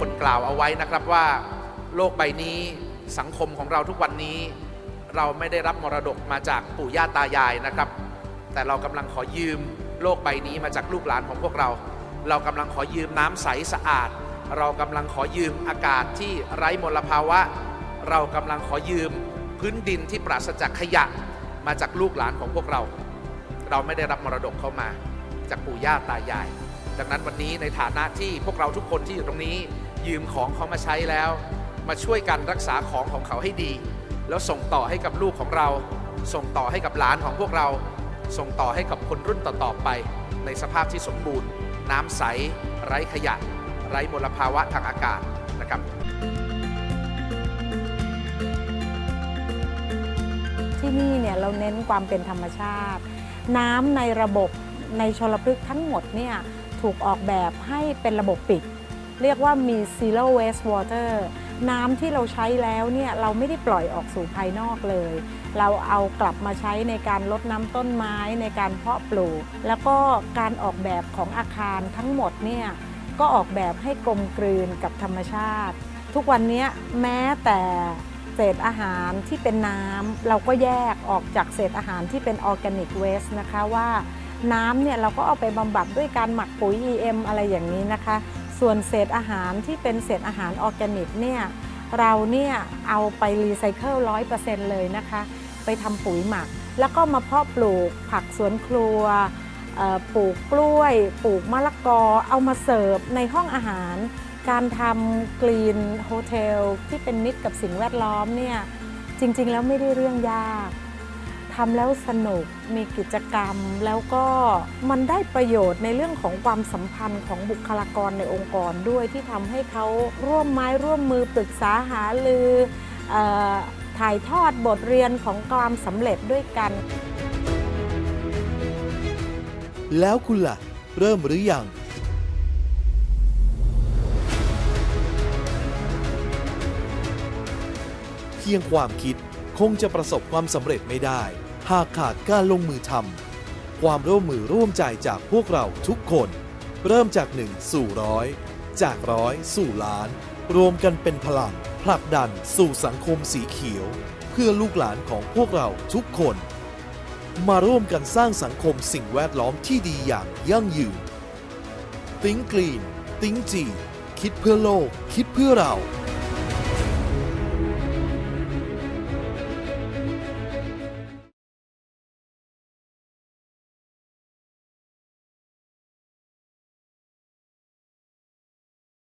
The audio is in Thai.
คนกล่าวเอาไว้นะครับว่าโลกใบนี้สังคมของเราทุกวันนี้ เราไม่ได้รับมรดกมาจากปู่ย่าตายายนะครับ แต่เรากำลังขอยืมโลกใบนี้มาจากลูกหลานของพวกเรา เรากำลังขอยืมน้ำใสสะอาด เรากำลังขอยืมอากาศที่ไร้มลภาวะ เรากำลังขอยืมพื้นดินที่ปราศจากขยะมาจากลูกหลานของพวกเรา เราไม่ได้รับมรดกเข้ามาจากปู่ย่าตายาย ดังนั้นวันนี้ในฐานะที่พวกเราทุกคนที่อยู่ตรงนี้ ยืมของเขามาใช้แล้ว มาช่วยกันรักษาของของเขาให้ดี แล้วส่งต่อให้กับลูกของเรา ส่งต่อให้กับหลานของพวกเรา ส่งต่อให้กับคนรุ่นต่อๆไป ในสภาพที่สมบูรณ์ น้ำใส ไร้ขยะ ไร้มลภาวะทางอากาศนะครับที่นี่เนี่ยเราเน้นความเป็นธรรมชาติ น้ำในระบบในชลพฤกษ์ทั้งหมดเนี่ยถูกออกแบบให้เป็นระบบปิด เรียกว่ามี zero waste water น้ำที่เราใช้แล้วเนี่ยเราไม่ได้ปล่อยออกสู่ภายนอกเลย เราเอากลับมาใช้ในการลดน้ำต้นไม้ในการเพาะปลูก แล้วก็การออกแบบของอาคารทั้งหมดเนี่ยก็ออกแบบให้กลมกลืนกับธรรมชาติ ทุกวันนี้แม้แต่เศษอาหารที่เป็นน้ำเราก็แยกออกจากเศษอาหารที่เป็นออร์แกนิกเวสนะคะว่าน้ำเนี่ยเราก็เอาไปบำบัดด้วยการหมักปุ๋ย EM อะไรอย่างนี้นะคะ ส่วนเศษอาหารที่เป็นเศษอาหารออร์แกนิกเนี่ยเราเนี่ยเอาไปรีไซเคิลร้อยเปอร์เซ็นต์เลยนะคะ ไปทำปุ๋ยหมัก แล้วก็มาเพาะปลูกผักสวนครัวปลูกกล้วย ปลูกมะละกอ เอามาเสิร์ฟในห้องอาหาร การทำกรีนโฮเทลที่เป็นมิตรกับสิ่งแวดล้อมเนี่ยจริงๆ แล้วไม่ได้เรื่องยาก ทำแล้วสนุกมีกิจกรรม แล้วก็มันได้ประโยชน์ในเรื่องของความสัมพันธ์ของบุคลากรในองค์กรด้วยที่ทำให้เขาร่วมไม้ร่วมมือปรึกษาหารืออถ่ายทอดบทเรียนของความสำเร็จด้วยกัน แล้วคุณล่ะ เริ่มหรือยังเพียงความคิดคงจะประสบความสำเร็จไม่ได้ หากขาดการลงมือทำความร่วมมือร่วมใจจากพวกเราทุกคน เริ่มจากหนึ่งสู่ร้อย จากร้อยสู่ล้าน รวมกันเป็นพลังผลักดันสู่สังคมสีเขียว เพื่อลูกหลานของพวกเราทุกคน มาร่วมกันสร้างสังคมสิ่งแวดล้อมที่ดีอย่างยั่งยืน Think Green Think G คิดเพื่อโลก คิดเพื่อเรา